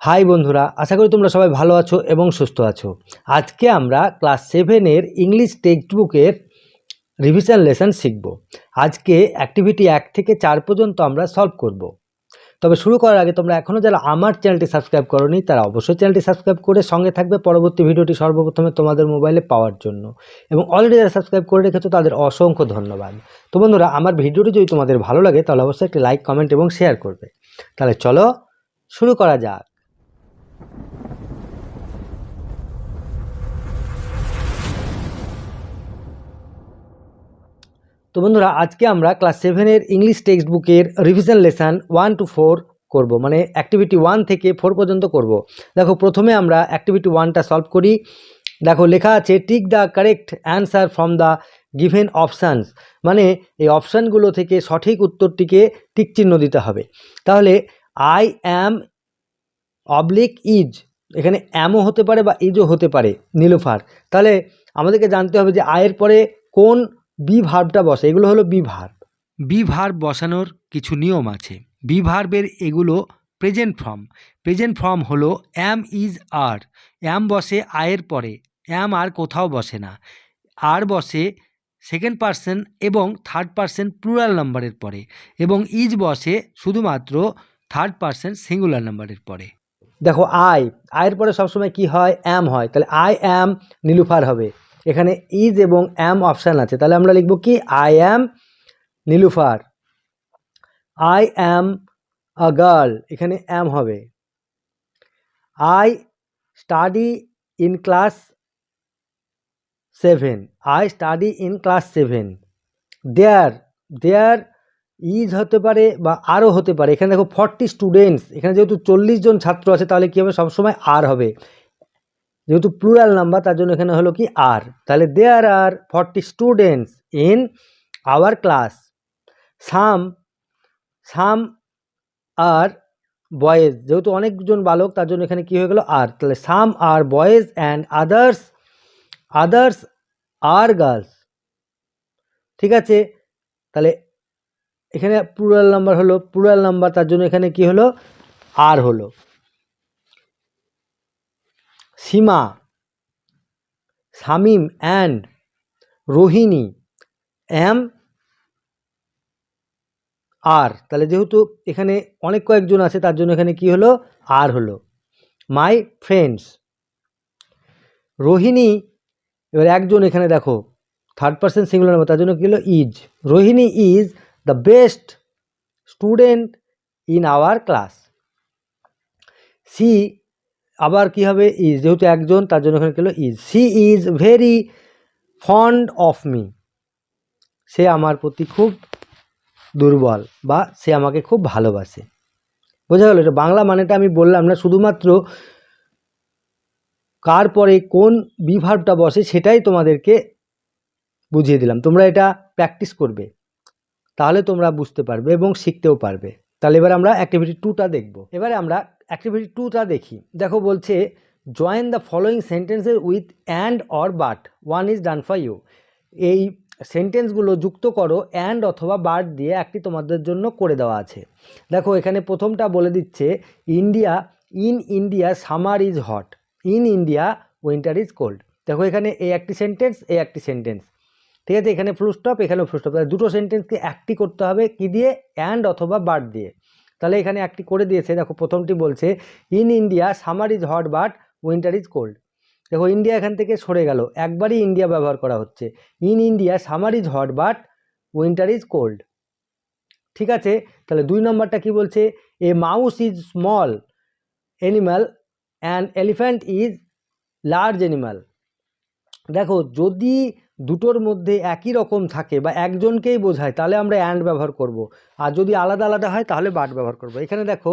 High বন্ধুরা, আশা করি তোমরা সবাই ভালো আছো এবং সুস্থ আছো। আজকে আমরা ক্লাস সেভেনের ইংলিশ টেক্সট বুকের রিভিশন লেসন শিখব। আজকে অ্যাক্টিভিটি এক থেকে চার পর্যন্ত আমরা সলভ করব। তবে শুরু করার আগে তোমরা এখনও যারা আমার চ্যানেলটি সাবস্ক্রাইব করোনি, তারা অবশ্যই চ্যানেলটি সাবস্ক্রাইব করে সঙ্গে থাকবে পরবর্তী ভিডিওটি সর্বপ্রথমে তোমাদের মোবাইলে পাওয়ার জন্য। এবং অলরেডি যারা সাবস্ক্রাইব করে রেখেছো, তাদের অসংখ্য ধন্যবাদ। তো বন্ধুরা, আমার ভিডিওটি যদি তোমাদের ভালো লাগে, তাহলে অবশ্যই একটি লাইক কমেন্ট এবং শেয়ার করবে। তাহলে চলো শুরু করা যাক। তো বন্ধুরা, আজকে আমরা ক্লাস সেভেনের ইংলিশ টেক্সট বুকের revision lesson one two four করব মানে অ্যাক্টিভিটি ওয়ান থেকে ফোর পর্যন্ত করব। দেখো, প্রথমে আমরা অ্যাক্টিভিটি ওয়ানটা সলভ করি। দেখো, লেখা আছে tick the correct answer from the given options মানে এই অপশানগুলো থেকে সঠিক উত্তরটিকে টিক চিহ্ন দিতে হবে। তাহলে আই অ্যাম অবলিক ইজ এখানে অ্যামও হতে পারে বা ইজও হতে পারে, নীলোফার। তাহলে আমাদেরকে জানতে হবে যে আয়ের পরে কোন বি ভার্বটা বসে, এগুলো হলো বি ভার্ব বি ভার্ব বসানোর কিছু নিয়ম আছে। বি ভার্বের এগুলো প্রেজেন্ট ফর্ম প্রেজেন্ট ফর্ম হলো অ্যাম ইজ আর অ্যাম বসে আয়ের পরে অ্যাম আর কোথাও বসে না। আর বসে সেকেন্ড পার্সন এবং থার্ড পার্সন প্লুরাল নাম্বারের পরে, এবং ইজ বসে শুধুমাত্র থার্ড পার্সন সিঙ্গুলার নাম্বারের পরে। দেখো আই আয়ের পরে সবসময় কি হয়? অ্যাম হয়। তাহলে আই অ্যাম নীলুফার হবে। এখানে ইজ এবং অ্যাম অপশান আছে। তাহলে আমরা লিখব কি? I am Nilufar. I am a girl এখানে অ্যাম হবে। I study in class seven I study in class seven there there is হতে পারে বা আরও হতে পারে। এখানে দেখো ফর্টি স্টুডেন্টস এখানে যেহেতু চল্লিশ জন ছাত্র আছে, তাহলে কী হবে? সবসময় আর হবে। যেহেতু প্লুরাল নাম্বার তার জন্য এখানে হলো কি আর তাহলে there are forty students in our class some some are boys যেহেতু অনেকজন বালক, তার জন্য এখানে কি হয়ে গেল? আর তাহলে some are boys and others others are girls ঠিক আছে? তাহলে এখানে প্লুরাল নাম্বার হলো প্লুরাল নাম্বার তার জন্য এখানে কি হলো? আর হলো। Seema, Shamim and Rohini am are তাহলে যেহেতু এখানে অনেক কয়েকজন আছে, তার জন্য এখানে কি হলো? আর হলো। মাই ফ্রেন্ডস রোহিণী, এবার একজন এখানে দেখো থার্ড পার্সন সিঙ্গুলার নাম্বার তার জন্য কী হলো? Is Rohini is the best student in our class she আবার কি হবে? ইজ যেহেতু একজন, তার জন্য এখানে কী হলো? Is she is very fond of me সে আমার প্রতি খুব দুর্বল বা সে আমাকে খুব ভালোবাসে। বোঝা গেল, এটা বাংলা মানেটা আমি বললাম না, শুধুমাত্র কার পরে কোন বিভাবটা বসে সেটাই তোমাদেরকে বুঝিয়ে দিলাম। তোমরা এটা প্র্যাকটিস করবে। তাহলে তোমরা বুঝতে পারবে এবং শিখতেও পারবে। তাহলে এবার আমরা অ্যাক্টিভিটি টুটা দেখব। এবারে আমরা অ্যাক্টিভিটি টুটা দেখি। দেখো বলছে জয়েন দ্য ফলোয়িং সেন্টেন্সের with and or but one is done for you এই সেন্টেন্সগুলো যুক্ত করো অ্যান্ড অথবা বাট দিয়ে একটি তোমাদের জন্য করে দেওয়া আছে। দেখো এখানে প্রথমটা বলে দিচ্ছে India in India summer is hot in India winter is cold দেখো এখানে এই একটি সেন্টেন্স এই একটি সেন্টেন্স ঠিক আছে, এখানে ফুল স্টপ এখানেও ফুল স্টপ দুটো সেন্টেন্সকে একটি করতে হবে, কি দিয়ে? অ্যান্ড অথবা বাট দিয়ে। তাহলে এখানে একটি করে দিয়েছে, দেখো প্রথমটি বলছে in India summer is hot but winter is cold দেখো ইন্ডিয়া এখান থেকে সরে গেল, একবারই ইন্ডিয়া ব্যবহার করা হচ্ছে। In India summer is hot but winter is cold ঠিক আছে, তাহলে দুই নম্বরটা কি বলছে? A mouse is small animal and elephant is large animal দেখো, যদি দুটোর মধ্যে একই রকম থাকে বা একজনকেই বোঝায়, তাহলে আমরা অ্যান্ড ব্যবহার করব। আর যদি আলাদা আলাদা হয়, তাহলে বাট ব্যবহার করব। এখানে দেখো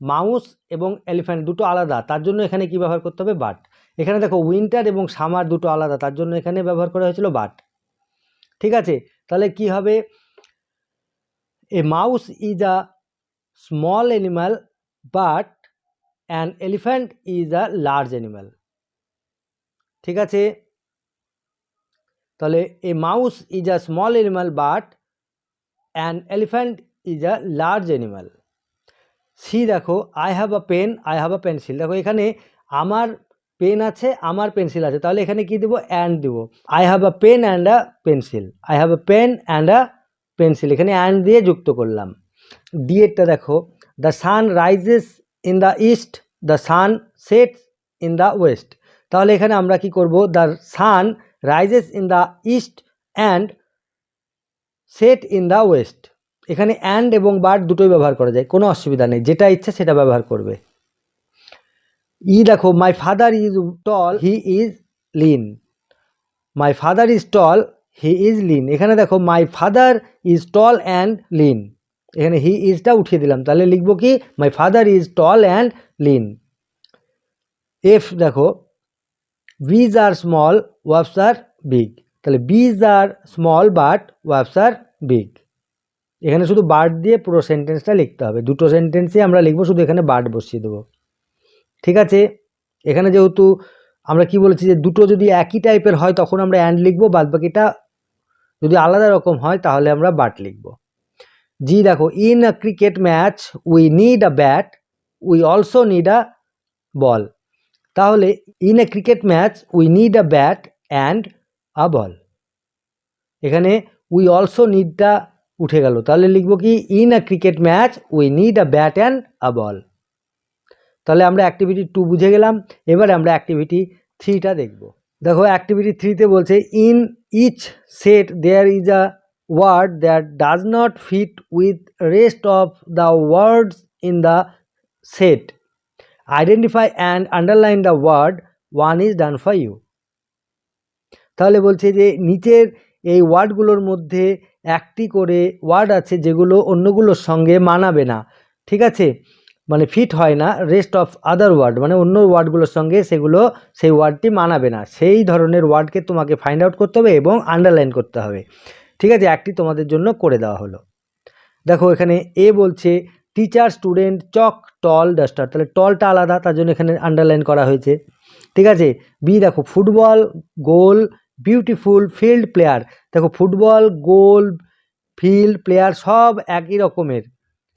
মাউস এবং এলিফ্যান্ট দুটো আলাদা, তার জন্য এখানে কি ব্যবহার করতে হবে? বাট এখানে দেখো উইন্টার এবং সামার দুটো আলাদা, তার জন্য এখানে ব্যবহার করা হয়েছিল বাট ঠিক আছে? তাহলে কি হবে? A mouse is a small animal but an elephant is a large animal ঠিক আছে? তাহলে a mouse is a small animal but an elephant is a large animal C দেখো I have a pen I have a pencil দেখো, এখানে আমার pen আছে, আমার pencil আছে। তাহলে এখানে কি দেবো? অ্যান্ড দেবো। I have a pen and a pencil I have a pen and a pencil এখানে অ্যান্ড দিয়ে যুক্ত করলাম। ডি এরটা দেখো। The sun rises in the east the sun sets in the west তাহলে এখানে আমরা কি করব? The sun rises in the east and set in the west এখানে অ্যান্ড এবং বাট দুটোই ব্যবহার করা যায়, কোনো অসুবিধা নেই, যেটা ইচ্ছা সেটা ব্যবহার করবে। ই দেখো my father is tall he is lean my father is tall he is lean এখানে দেখো my father is tall and lean এখানে হি ইজটা উঠিয়ে দিলাম, তাহলে লিখব কি? My father is tall and lean F দেখো bees are small birds are big তাহলে bees are small but birds are big এখানে শুধু বার্ড দিয়ে পুরো সেন্টেন্সটা লিখতে হবে। দুটো সেন্টেন্সই আমরা লিখব, শুধু এখানে বার্ড বসিয়ে দেবো। ঠিক আছে? এখানে যেহেতু আমরা কি বলেছি যে দুটো যদি একই টাইপের হয়, তখন আমরা অ্যান্ড লিখব বাদ বাকিটা যদি আলাদা রকম হয়, তাহলে আমরা বাট লিখব। জি, দেখো in a cricket match we need a bat we also need a ball তাহলে in a cricket match we need a bat and a ball এখানে উই অলসো নিডটা উঠে গেল। তাহলে লিখব কি in a cricket match we need a bat and a ball তাহলে আমরা অ্যাক্টিভিটি টু বুঝে গেলাম। এবারে আমরা অ্যাক্টিভিটি থ্রিটা দেখব। দেখো অ্যাক্টিভিটি থ্রিতে বলছে in each set there is a word that does not fit with rest of the words in the set identify and underline the word one is done for you তাহলে বলছে যে নিচের এই ওয়ার্ডগুলোর মধ্যে একটি করে ওয়ার্ড আছে যেগুলো অন্যগুলোর সঙ্গে মানাবে না। ঠিক আছে? মানে ফিট হয় না রেস্ট অফ আদার ওয়ার্ড মানে অন্য ওয়ার্ডগুলোর সঙ্গে সেগুলো সেই ওয়ার্ডটি মানাবে না। সেই ধরনের ওয়ার্ডকে তোমাকে ফাইন্ড আউট করতে হবে এবং আন্ডারলাইন করতে হবে। ঠিক আছে? একটি তোমাদের জন্য করে দেওয়া হলো। দেখো এখানে এ বলছে teacher student chalk tall duster তাহলে টলটা আলাদা, তার জন্য এখানে আন্ডারলাইন করা হয়েছে। ঠিক আছে? বি দেখো football goal beautiful field player দেখো ফুটবল গোল ফিল্ড প্লেয়ার সব একই রকমের।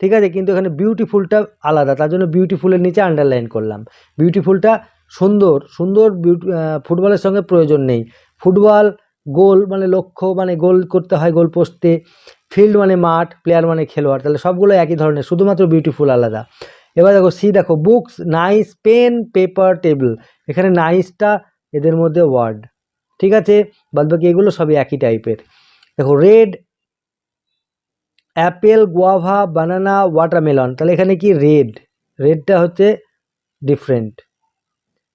ঠিক আছে? কিন্তু এখানে বিউটিফুলটা আলাদা। তার জন্য বিউটিফুলের নিচে আন্ডারলাইন করলাম। বিউটিফুলটা সুন্দর। সুন্দর বিউটি ফুটবলের সঙ্গে প্রয়োজন নেই। ফুটবল গোল মানে লক্ষ্য মানে গোল করতে হয় গোল পোস্টে ফিল্ড মানে মাঠ প্লেয়ার মানে খেলোয়াড়। তাহলে সবগুলো একই ধরনের, শুধুমাত্র বিউটিফুল আলাদা। এবার দেখো সি দেখো books nice pen paper table এখানে নাইসটা এদের মধ্যে ওয়ার্ড ঠিক আছে? বাদবাকি এগুলো সবই একই টাইপের দেখো red apple guava banana watermelon তাহলে এখানে কি রেড রেডটা হচ্ছে ডিফারেন্ট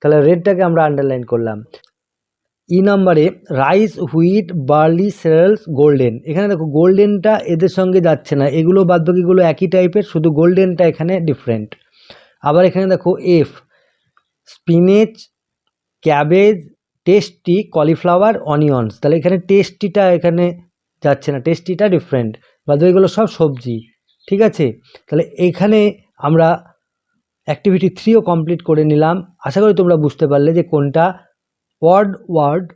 তাহলে রেডটাকে আমরা আন্ডারলাইন করলাম। ই নাম্বারে rice wheat barley cereals golden এখানে দেখো গোল্ডেনটা এদের সঙ্গে যাচ্ছে না। এগুলো বাদবাকিগুলো একই টাইপের শুধু গোল্ডেনটা এখানে ডিফারেন্ট আবার এখানে দেখো F spinach cabbage tasty cauliflower onions তাহলে এখানে টেস্টিটা এখানে যাচ্ছে না টেস্টিটা ডিফারেন্ট বাদ এগুলো সব সবজি, ঠিক আছে? তাহলে এখানে আমরা অ্যাক্টিভিটি থ্রিও কমপ্লিট করে নিলাম। আশা করি তোমরা বুঝতে পারলে যে কোনটা ওয়ার্ড ওয়ার্ড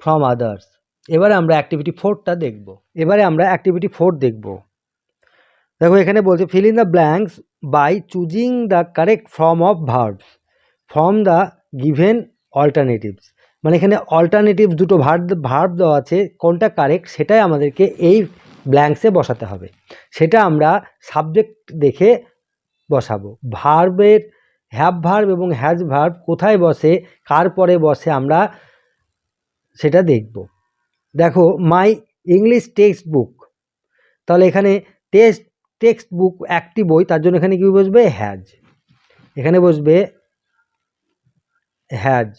ফ্রম আদার্স এবারে আমরা অ্যাক্টিভিটি ফোরটা দেখব। এবারে আমরা অ্যাক্টিভিটি ফোর দেখব। দেখো, এখানে বলছে fill in the blanks by choosing the correct form of verbs from the given alternatives মানে এখানে অল্টারনেটিভ দুটো ভার্ব ভার্ব দেওয়া আছে, কোনটা কারেক্ট সেটাই আমাদেরকে এই ব্ল্যাঙ্কসে বসাতে হবে। সেটা আমরা সাবজেক্ট দেখে বসাবো। ভার্বের হ্যাভ ভার্ব এবং হ্যাজ ভার্ব কোথায় বসে, কার পরে বসে আমরা সেটা দেখব। দেখো মাই ইংলিশ টেক্সট বুক তাহলে এখানে টেক্সট টেক্সট বুক একটি বই, তার জন্য এখানে কি বসবে? হ্যাজ এখানে বসবে হ্যাজ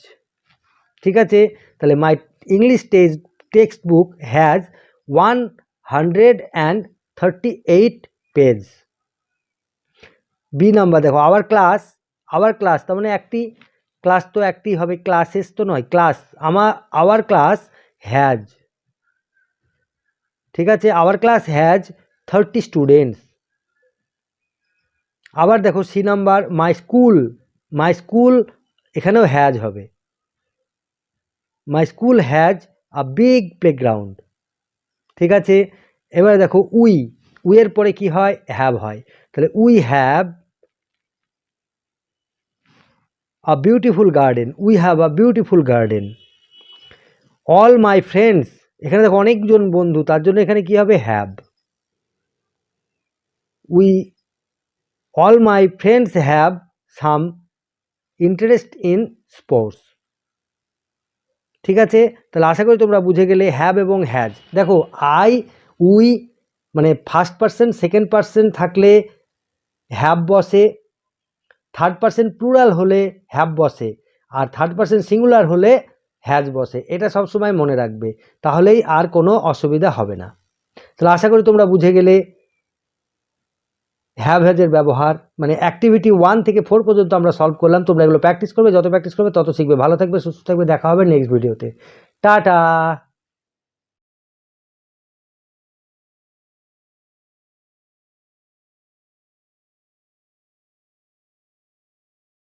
ঠিক আছে? তাহলে my English text text book has one hundred and thirty eight page B number দেখো আওয়ার ক্লাস আওয়ার ক্লাস তার মানে একটি ক্লাস তো একটি হবে ক্লাসেস তো নয় ক্লাস আমার আওয়ার ক্লাস হ্যাজ ঠিক আছে? Our class has thirty students আবার দেখো C number my school my school এখানেও হ্যাজ হবে। My school has a big playground ঠিক আছে? এবারে দেখো, উই। উইয়ের পরে কি হয়? হ্যাভ হয়। তাহলে we have a beautiful garden we have a beautiful garden all my friends এখানে দেখো অনেকজন বন্ধু, তার জন্য এখানে কি হবে? Have we all my friends have some interest in sports ঠিক আছে? তাহলে আশা করি তোমরা বুঝে গেলে হ্যাভ এবং হ্যাজ দেখো আই উই মানে ফার্স্ট পার্সেন্ট সেকেন্ড পার্সেন্ট থাকলে হ্যাভ বসে থার্ড পার্সেন্ট প্লুরাল হলে হ্যাভ বসে, আর থার্ড পার্সেন্ট সিঙ্গুলার হলে হ্যাজ বসে। এটা সবসময় মনে রাখবে, তাহলেই আর কোনো অসুবিধা হবে না। তাহলে আশা করি তোমরা বুঝে গেলে হ্যাভ হ্যাজের ব্যবহার মানে অ্যাক্টিভিটি ওয়ান থেকে ফোর পর্যন্ত আমরা সলভ করলাম, তোমরা এগুলো প্র্যাকটিস করবে, যত প্র্যাকটিস করবে তত শিখবে। ভালো থাকবে, সুস্থ থাকবে, দেখা হবে নেক্সট ভিডিওতে টাটা!